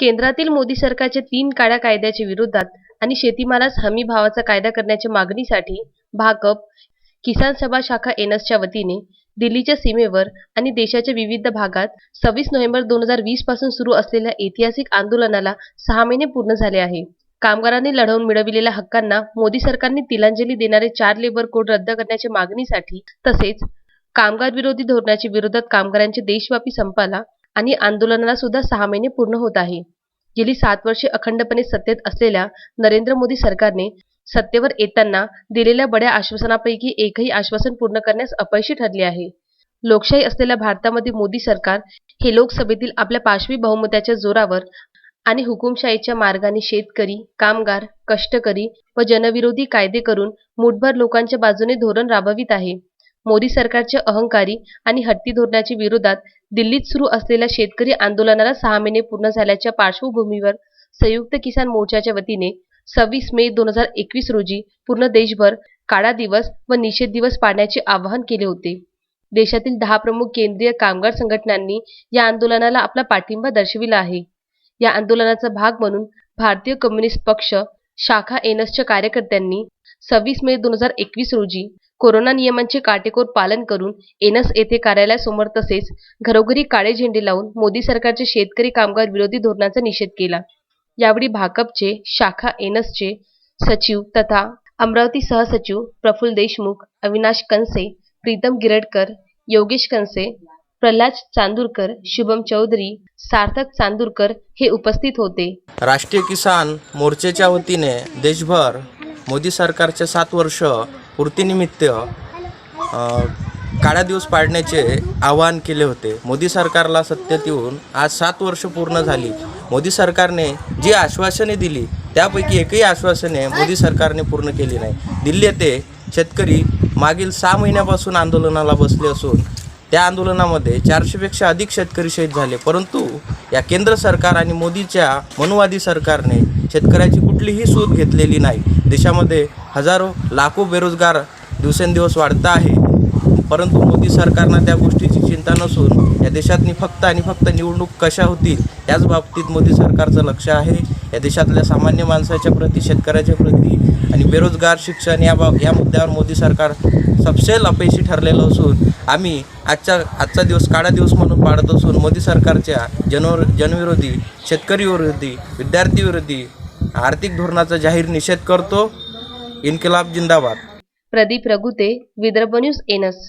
केंद्रातील मोदी सरकारच्या तीन काळ्या कायद्याच्या विरोधात आणि शेतीमालास हमी भावाचा कायदा करण्याच्या मागणीसाठी भाकप किसान सभा शाखा एनसच्या वतीने दिल्लीच्या सीमेवर आणि देशाच्या विविध भागात सव्वीस नोव्हेंबर दोन हजार वीसपासून सुरू असलेल्या ऐतिहासिक आंदोलनाला सहा महिने पूर्ण झाले आहे. कामगारांनी लढवून मिळविलेल्या हक्कांना मोदी सरकारने तिलांजली देणारे चार लेबर कोड रद्द करण्याच्या मागणीसाठी तसेच कामगार विरोधी धोरणाच्या विरोधात कामगारांच्या देशव्यापी संपाला आणि आंदोलनाला सुद्धा सहा महिने पूर्ण होत आहे. गेली सात वर्षे अखंडपणे सत्तेत असलेल्या नरेंद्र मोदी सरकारने सत्तेवर येताना दिलेल्या बड्या आश्वासनापैकी एकही आश्वासन पूर्ण करण्यास अपयशी ठरले आहे. लोकशाही असलेल्या भारतामध्ये मोदी सरकार हे लोकसभेतील आपल्या पाशवी बहुमताच्या जोरावर आणि हुकुमशाहीच्या मार्गाने शेतकरी कामगार कष्टकरी व जनविरोधी कायदे करून मुठभर लोकांच्या बाजूने धोरण राबवित आहे. मोदी सरकारच्या अहंकारी आणि हट्टी धोरणाच्या विरोधात दिल्लीत सुरू असलेल्या शेतकरी आंदोलनाला सहा महिने पूर्ण झाल्याच्या पार्श्वभूमीवर संयुक्त किसान मोर्चाच्या वतीने सव्वीस मे दोन हजार एकवीस रोजी पूर्ण देशभर काळा दिवस व निषेध दिवस पाळण्याचे आवाहन केले होते. देशातील दहा प्रमुख केंद्रीय कामगार संघटनांनी या आंदोलनाला आपला पाठिंबा दर्शविला आहे. या आंदोलनाचा भाग म्हणून भारतीय कम्युनिस्ट पक्ष शाखा एनसच्या कार्यकर्त्यांनी सव्वीस मे दोन हजार एकवीस रोजी कोरोना नियमांचे काटेकोर पालन करून एनस येथे कार्यालयासमोर तसेच घरोघरी काळे झेंडे लावून मोदी सरकारचे शेतकरी कामगार विरोधी धोरणाचा निषेध केला. यावेळी भाकपचे शाखा एनसचे सचिव तथा अमरावती सहसचिव प्रफुल्ल देशमुख अविनाश कनसे प्रीतम गिरडकर योगेश कनसे प्रल्हाद चांदूरकर शुभम चौधरी सार्थक चांदूरकर हे उपस्थित होते. राष्ट्रीय किसान मोर्चेच्या वतीने देशभर मोदी सरकारचे सात वर्ष पूर्तीनिमित्त काळा दिवस पाडण्याचे आवाहन केले होते. मोदी सरकारला सत्तेत येऊन आज सात वर्ष पूर्ण झाली. मोदी सरकारने जी आश्वासने दिली त्यापैकी एकही आश्वासने मोदी सरकारने पूर्ण केली नाही. दिल्ली येथे शेतकरी मागील सहा महिन्यापासून आंदोलनाला बसले असून त्या आंदोलनामध्ये चारशेपेक्षा अधिक शेतकरी शहीद झाले. परंतु या केंद्र सरकार आणि मोदीच्या मनुवादी सरकारने शेतकऱ्याची कुठलीही सूत घेतलेली नाही. देशामध्ये हजारो लाखो बेरोजगार दिवसेंदिवस वाढता आहे. परंतु मोदी सरकारनं त्या गोष्टीची चिंता नसून या देशातनी फक्त आणि फक्त निवडणूक कशा होतील याच बाबतीत मोदी सरकारचं लक्ष आहे. या देशातल्या सामान्य माणसाच्या प्रती शेतकऱ्याच्या प्रती आणि बेरोजगार शिक्षण या बाब या मुद्द्यावर मोदी सरकार सपशेल अपयशी ठरलेलं असून आम्ही आजच्या आजचा दिवस काळा दिवस म्हणून पाडत असून मोदी सरकारच्या जनवर जनविरोधी शेतकरी विरोधी विद्यार्थी विरोधी आर्थिक धोरणाचा जाहीर निषेध करतो. इन्कलाब जिंदाबाद. प्रदीप रघुते विदर्भ न्यूज एनस